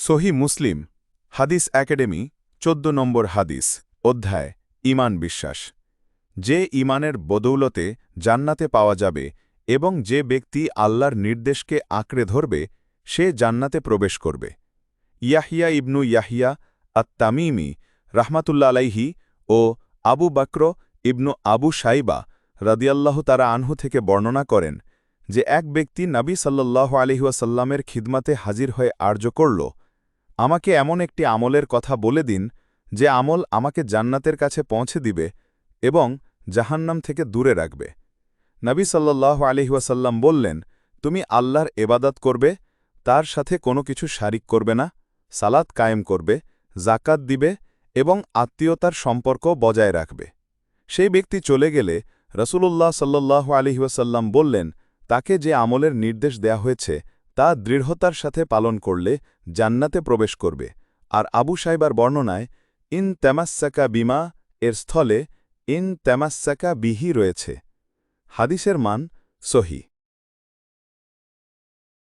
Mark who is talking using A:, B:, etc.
A: সহি মুসলিম, হাদিস একাডেমি, চোদ্দ নম্বর হাদিস, অধ্যায় ইমান বিশ্বাস। যে ইমানের বদৌলতে জান্নাতে পাওয়া যাবে এবং যে ব্যক্তি আল্লাহর নির্দেশকে আঁকড়ে ধরবে, সে জান্নাতে প্রবেশ করবে। ইয়াহিয়া ইবনু ইয়াহিয়া আত্তামিমি রাহমাতুল্লা আলাইহি ও আবু বক্র ইবনু আবু সাইবা রদিয়াল্লাহ তারা আনহু থেকে বর্ণনা করেন যে এক ব্যক্তি নবী সাল্লাহ আলিহাসাল্লামের খিদমাতে হাজির হয়ে আর্য করল আমাকে এমন একটি আমলের কথা বলে দিন, যে আমল আমাকে জান্নাতের কাছে পৌঁছে দিবে এবং জাহান্নাম থেকে দূরে রাখবে। নবী সাল্লাহ আলিহাসাল্লাম বললেন, তুমি আল্লাহর এবাদত করবে, তার সাথে কোনো কিছু শারিক করবে না, সালাত কায়েম করবে জাকাত দিবে এবং আত্মীয়তার সম্পর্ক বজায় রাখবে। সেই ব্যক্তি চলে গেলে রসুলুল্লাহ সাল্লাহ আলিহাসাল্লাম বললেন, তাকে যে আমলের নির্দেশ দেয়া হয়েছে তা দৃঢ়তার সাথে পালন করলে জান্নাতে প্রবেশ করবে। আর আবু সাইবার বর্ণনায়, ইন তেমাসাকা বিমা এর স্থলে, ইন তেমাসাকা বিহি রয়েছে। হাদিসের মান সহি।